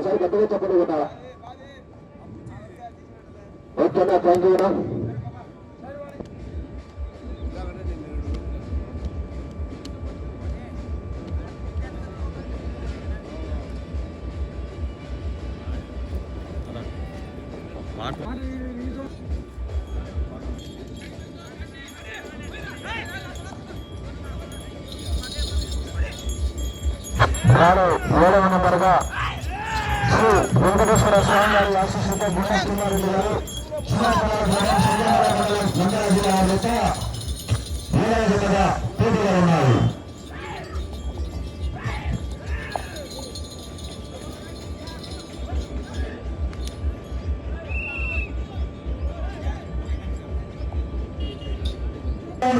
ఒకసారి గట్టిగా చెప్పండి కొట్టాలా ఓకేనా థ్యాంక్ యూ వెంకటేశ్వర స్వామి నంద్యాల జిల్లా వారి యొక్క ఏడవ జతగా పోటీలో ఉన్నారు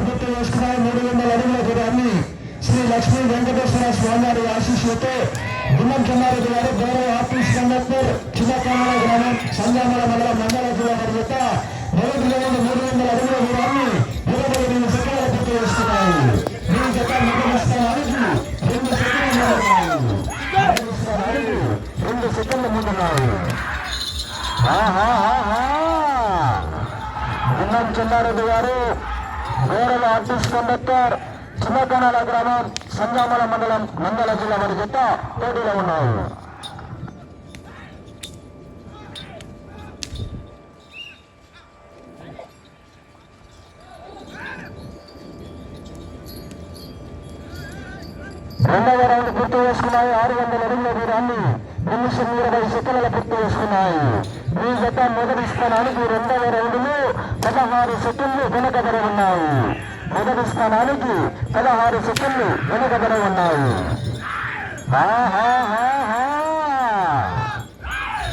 పూర్తి చేసుకున్నాయి మూడు వందల అడుగుల దూరాన్ని శ్రీ లక్ష్మీ వెంకటేశ్వర స్వామి వారి ఆశీస్సులతో గుణం చెన్నారెడ్డి గారు గౌరవ ఆఫీస్ కింద గ్రామం సంజామల మండలం మండల జిల్లా వారి యొక్క మొదటి లెవెల్ మూడు వందల అడుగుల దూరాన్ని ఇరవై ఎనిమిది సెకండ్ల పూర్తి చేసుకున్నాయి మీ జత మొదటి స్థానానికి రెండు సెకండ్లు రెండు సెకండ్ల ముందున్నాయి. ఆహాహాహా. గున్నం చెన్నారెడ్డి గారు గౌరవ ఆర్టిస్ట్ కండక్టర్ చిన్నకనాల గ్రామం సంగామల మండలం మండల జిల్లా వారి చెత్త పోటీలో ఉన్నారు. రెండవ పూర్తి చేసుకున్నాయి. ఆరు వందల అడుగుల దూరాన్ని నిమిషం ఇరవై సెకండ్ల పూర్తి చేసుకున్నాయి. ఈ జత మొదటి స్థానానికి రెండవ రౌండ్లు పదహారు సెకండ్లు వెనుకబడి ఉన్నాయి. మొదటి స్థానానికి పదహారు సెకండ్లు వెనుకబడి ఉన్నాయి.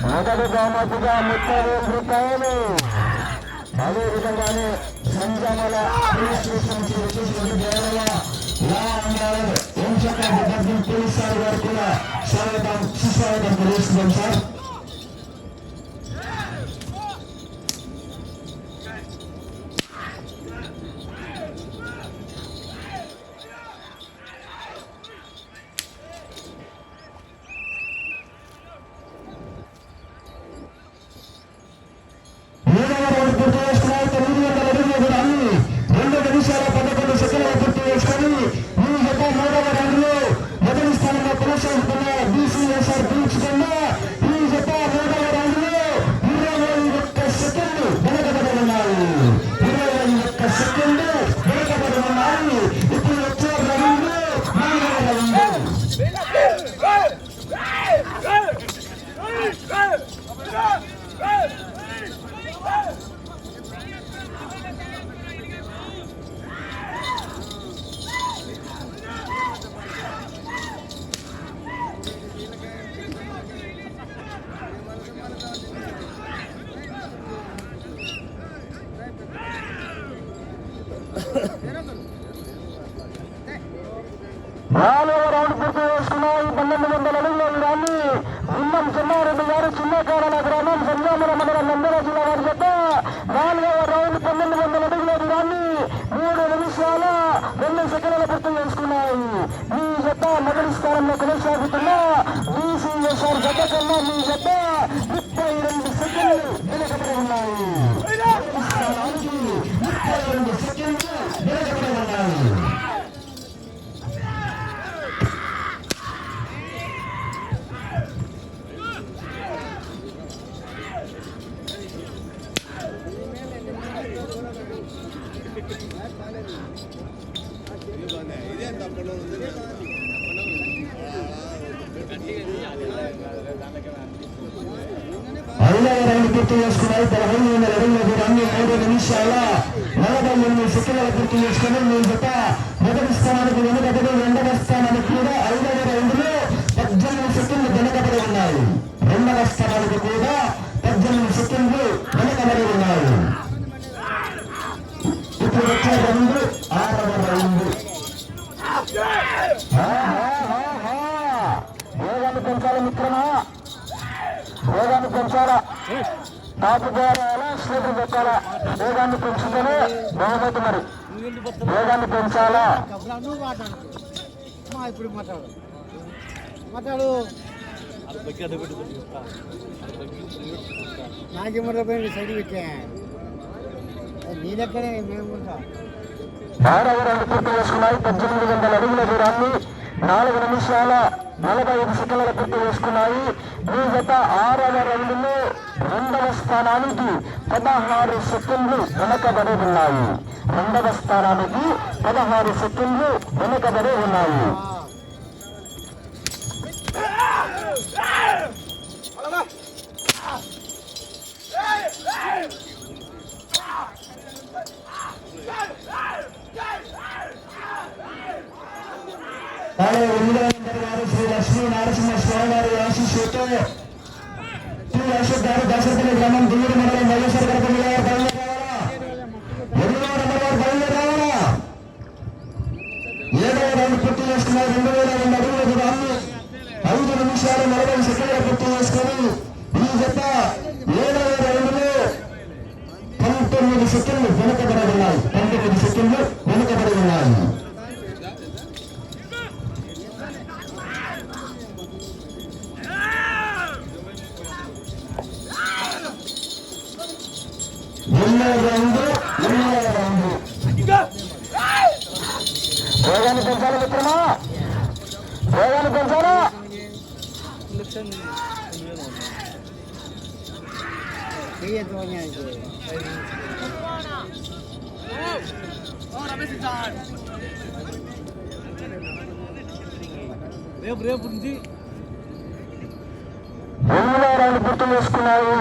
మొదటి బహుమతిగా ముప్పై వేల రూపాయలు. అదేవిధంగానే సంజామల పోలీస్ స్టేషన్ నుంచి వచ్చేటువంటి అన్నారు వంశక పోలీస్ సార్ గారు కూడా స్వాగతం సుస్వాగతం తెలియజేస్తున్నాం సార్. ఐదవ రౌండ్ పూర్తి చేసుకున్నారు పదహైదు వందల అడుగుల దూరాన్ని నిమిషాల నలభై ఎనిమిది సెకండ్ల పూర్తి చేసుకుని మీ జత మొదటి స్థానానికి వెనుకబడి రెండవ స్థానానికి కూడా ఐదవ రౌండ్ పద్దెనిమిది సెకండ్లు వెనుకబడి ఉన్నాయి రెండవ స్థానానికి కూడా పద్దెనిమిది సెకండ్లు వెనుకబడి ఉన్నాయి టాపు చేయాలా స్లీపర్ పెట్టాలా వేగాన్ని పెంచుతూనే బహుమతి మరి వేగాన్ని పెంచాలా మాట్లాడు మా ఇప్పుడు మాట్లాడు మాట్లాడు నాకేమన్నా సైడ్ పెట్టా నీ దగ్గరే మేము ఆరవ రెండు పూర్తి చేసుకున్నాయి పద్దెనిమిది వందల అడుగుల దూరాన్ని నాలుగు నిమిషాల నలభై ఐదు సెకండ్ల పూర్తి చేసుకున్నాయి. ఈ జత ఆరవ రౌండ్లో రెండవ స్థానానికి పదహారు సెకండ్లు వెనకబడి ఉన్నాయి. రెండవ స్థానానికి పదహారు సెకండ్లు వెనకబడి ఉన్నాయి. శ్రీ లక్ష్మీ నరసింహ స్వామి గారి ఆశీస్సుతో అశోక్ గారు దశరథుల గ్రామం దిగుడు మండలం మల్లేశ్వర గారు ఏడవ రౌండ్ పూర్తి రెండు వేల రెండు అడుగుల దూరాన్ని ఐదు నిమిషాలు నలభై పూర్తి ఈ జత ఏడవ రౌండ్లో పంతొమ్మిది సెకండ్లు వెనుకబడి ఉన్నాయి పంతొమ్మిది సెకండ్లు వెనుకబడి ఉన్నాయి రేపు రేపు నుంచి ఎనిమిదో రౌండ్ పూర్తి చేసుకున్నాయి.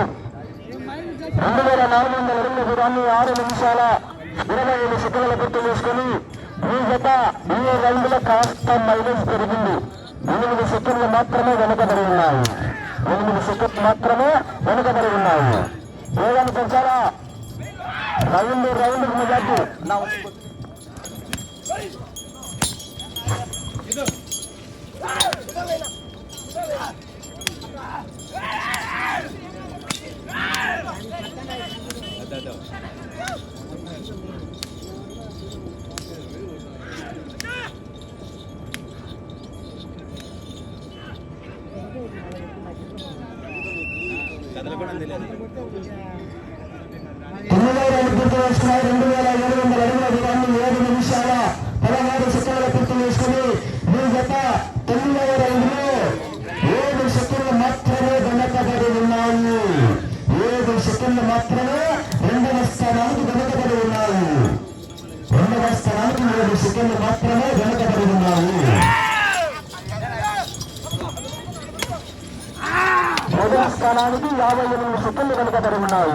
రెండు వేల నాలుగు వందల రెండు దూరాన్ని ఆరు నిమిషాల ఇరవై ఐదు సెకండ్ల గుర్తు చేసుకుని ఈ జత ఈ రౌండ్ కాస్త మైలేజ్ పెరిగింది. ఎనిమిది సెకండ్లు మాత్రమే వెనుకబడి ఉన్నాయి. ఎనిమిది సెకండ్లు మాత్రమే వెనుకబడి ఉన్నాయి. వేగాన్ని పెంచాలా? రౌండ్ రౌండ్ మెజార్టీ తొమ్మిదో రౌండ్ యాభై ఎనిమిది సెకండ్లు వెనుకబడి ఉన్నాయి.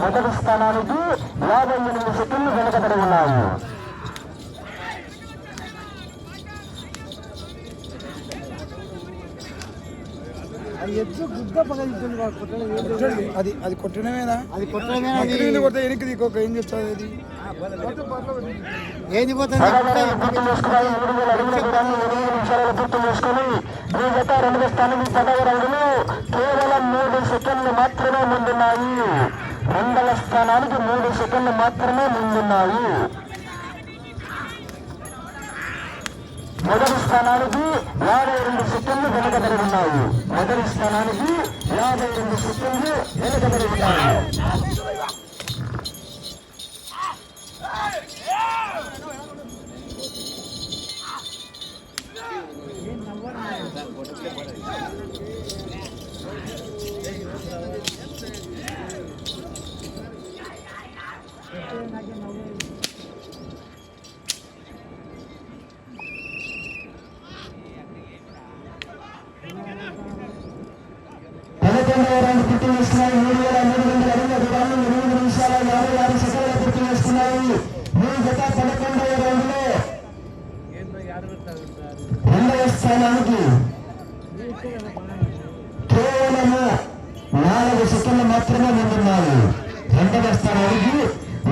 మొదటి స్థానానికి యాభై ఎనిమిది సెకండ్లు వెనుకబడి ఉన్నాయి. అది అది అది కొట్టడమేనా అది కొట్టడమే అది. కొట్టిన కొడితే వెనక్కి దిక్కు ఏం చెప్తుంది అది? ఏంది పోతుంది పూర్తి చేసుకుని పదవ రౌండ్లు కేవలం సెకండ్లు మాత్రమే ముందున్నాయి. రెండవ స్థానానికి మూడు సెకండ్లు మాత్రమే ముందున్నాయి. మొదటి స్థానానికి యాభై రెండు సెకండ్లు వెనుకబడి ఉన్నాయి. మొదటి స్థానానికి యాభై రెండు సెకండ్లు వెనుకబడి ఉన్నాయి. పదకొండవ రౌండ్ పూర్తి చేసుకున్నాయి మూడు వేల మూడు వందల అడుగుల దూరాన్ని ఎనిమిది నిమిషాల యాభై ఆరు సెకండ్లు పూర్తి చేసుకున్నాయి ఈ జత పదకొండవ రౌండ్లో రెండవ కేవలము నాలుగు సెకండ్లు మాత్రమే ముందున్నాయి రెండవ స్థానానికి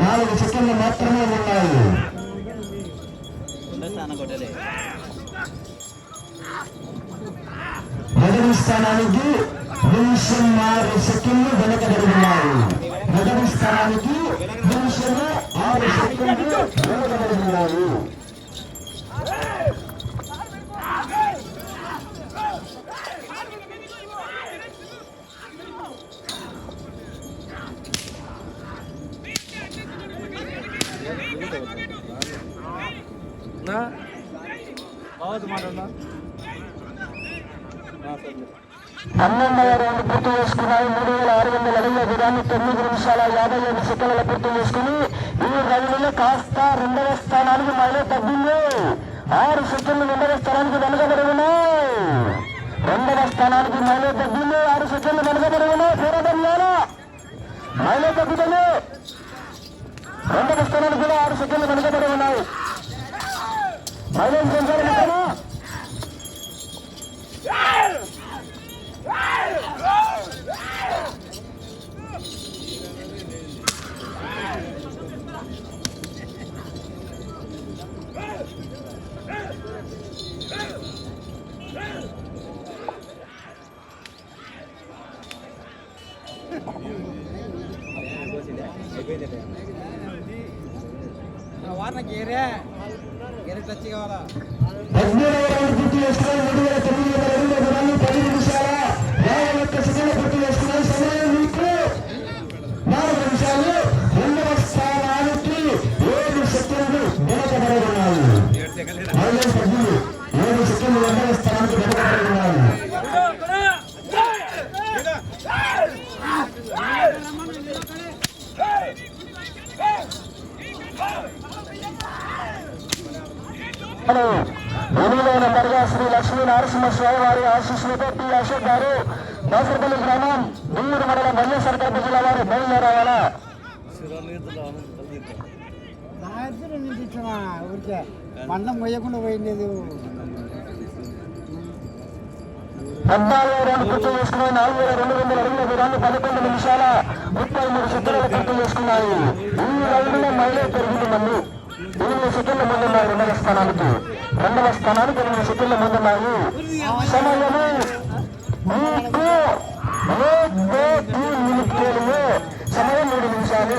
నాలుగు సెకండ్లు మాత్రమే ఉన్నాయి. మొదటి స్థానానికి నిమిషం ఆరు సెకండ్లు వెనకబడి ఉన్నాయి. మొదటి స్థానానికి నిమిషం ఆరు సెకండ్లు వెనకబడి ನಾ ಹೌದು ಮಾಡೋಣ పన్నెండవ రౌండ్ పూర్తి చేసుకున్నాయి. మూడు వేల ఆరు వందల అడుగుల విధానం తొమ్మిది నిమిషాల యాభై ఐదు సెకండ్ల పూర్తి చేసుకుని ఈ రౌండ్లో కాస్త రెండవ స్థానానికి మళ్ళీ తగ్గింది. ఆరు సెకండ్లు రెండవ స్థానానికి వెనుకబడి ఉన్నాయి. రెండవ స్థానానికి మళ్ళీ తగ్గింది. ఆరు సెకండ్లు వెనుకబడి ఉన్నాయి. పోరాటం లేదా మళ్ళీ తగ్గుతుంది. రెండవ స్థానానికి కూడా ఆరు సెకండ్లు వెనుకబడి ఉన్నాయి. మైలేజ్ పెంచాలి వారిన టచ్ కావాలా? ఎనిమిదవ నెంబర్గా శ్రీ లక్ష్మీ నరసింహస్వామి వారి ఆశీస్సులతో పి అశోక్ గారు దాసరపల్లి గ్రామం దూరు మండలం వైఎస్ఆర్ కడప జిల్లా వారు బయలుదేరావాలా? నా ఇద్దరు ఊరికే మందం పోయకుండా పోయిండేది పద్నాలుగు రెండు పూర్తి చేసుకున్నాయి. నాలుగు వేల రెండు వందల అడుగుల దూరాన్ని పదకొండు నిమిషాల ముప్పై మూడు సెకండ్లు పూర్తి చేసుకున్నాయి. ఈ రౌండ్లో మైలేజ్ పెరుగుతుందండి ఎనిమిది సెకండ్ల ముందున్నాయి రెండవ స్థానానికి. రెండవ స్థానానికి ఎనిమిది సెకండ్ల ముందున్నాయి సమయము మీకు నిమిషాలు సమయం మూడు నిమిషాలు.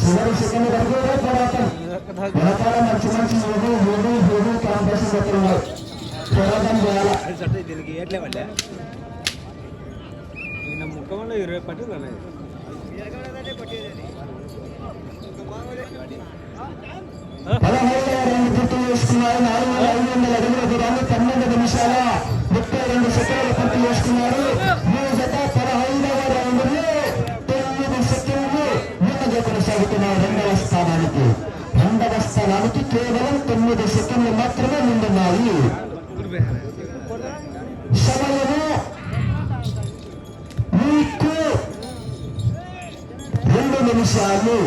చివరి సెకండ్ వరకు పోరాటం దీనికి ఎట్లే వాళ్ళే? నిన్న ముఖంలో ఇరవై పట్టుదల పదహైదవ పన్నెండు నిమిషాల ముప్పై రెండు సెకండ్లు పూర్తి చేసుకున్నారు స్థానానికి కేవలం తొమ్మిది సెకండ్లు మాత్రమే ముందున్నాయి సమయము మీకు రెండు నిమిషాలు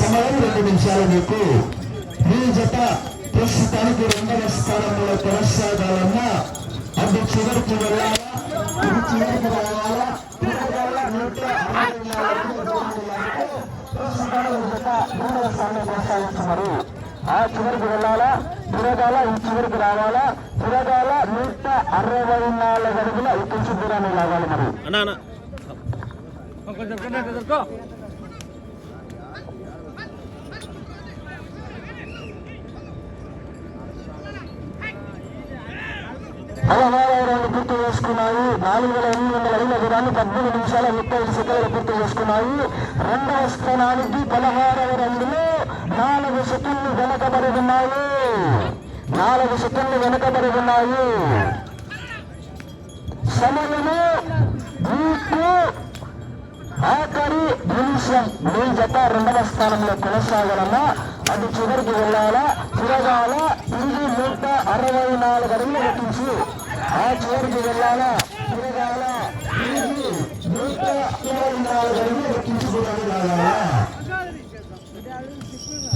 సమయం రెండు నిమిషాలు మీకు మీ జత ప్రస్తుతానికి రెండవ స్థానంలో కొనసాగాలన్నా అది చివరికి వెళ్ళాలా ఇది చివరికి రావాలా ప్రస్తుతానికి జత మూడవ స్థానంలో కొనసాగుతున్నారు ఆ చివరికి వెళ్ళాలా తిరగాల ఈ చివరికి రావాలా తిరగాల నూట అరవై నాలుగు అడుగుల ఈ కొంచెం దూరాన్ని లాగాలి మరి అన్నా పూర్తి చేసుకున్నాయి. నాలుగు వేల ఎనిమిది వందల అడుగుల దూరాన్ని పద్దెనిమిది నిమిషాల ముప్పై ఐదు సెకండ్లు పూర్తి చేసుకున్నాయి. రెండవ స్థానానికి పదహారవ రెండులో నాలుగు సెకండ్లు వెనకబడి ఉన్నాయి. నాలుగు సెకండ్లు వెనకబడి ఉన్నాయి. సమయము మీకు ఆఖరి నిమిషం. మీ జత రెండవ స్థానంలో కొనసాగాలన్నా అది చివరికి వెళ్ళాలా? తిరగాల? ఇది నూట అరవై నాలుగు అడుగులు పెట్టించి ఆ చివరికి వెళ్ళాలా తిరగాల ఇది నూట ఇరవై నాలుగు అడుగులు పెట్టించి కూడా వెళ్ళాలా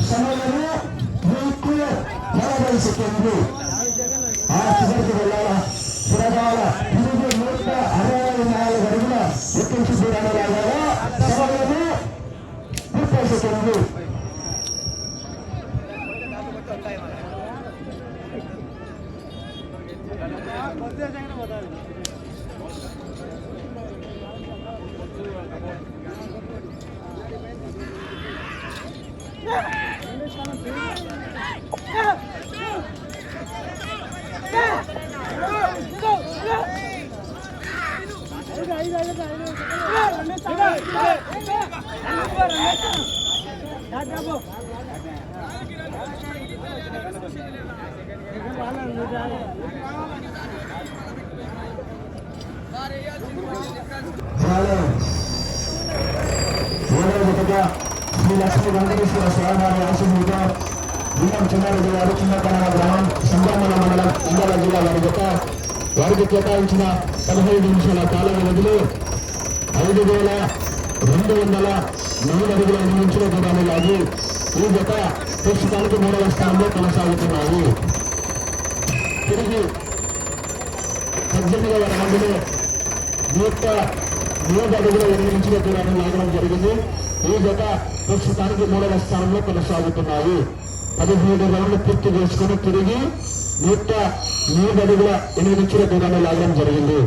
సమయము మీకు నలభై సెకండ్లు ఆ చివరికి వెళ్ళాలా తిరగాల ఇది నూట అరవై నాలుగు అడుగుల ఎక్కించి దూరాన్ని రాగాలా సమయము ముప్పై సెకండ్లు శ్రీ లక్ష్మీ వెంకటేశ్వర స్వామివారి ఆశీస్సులతో గుండం చిన్నారెడ్డి గారు చిన్నకన్నడ గ్రామం సంగమల మండలం నంద్యాల జిల్లా వారి యొక్క వారికి కేటాయించిన పదహైదు నిమిషాల కాల వ్యవధిలో ఐదు వేల రెండు వందల నూనె అడుగుల నిమిషంలో కూడా లాగి ఈ జత ప్రస్తుతానికి మూడవ స్థానంలో కొనసాగుతున్నాయి. తిరిగి పద్దెనిమిదవ రౌండ్లో యొక్క మూడు అడుగుల ఎనిమిది ఇంచుల దూరాన్ని లాగడం జరిగింది. ఈ జత ప్రస్తుతానికి మూడవ స్థానంలో కొనసాగుతున్నాయి. పదిహేడు రౌండ్లు పూర్తి చేసుకుని తిరిగి నూట మూడు అడుగుల ఎనిమిది ఇంచుల దూరాన్ని లాగడం జరిగింది.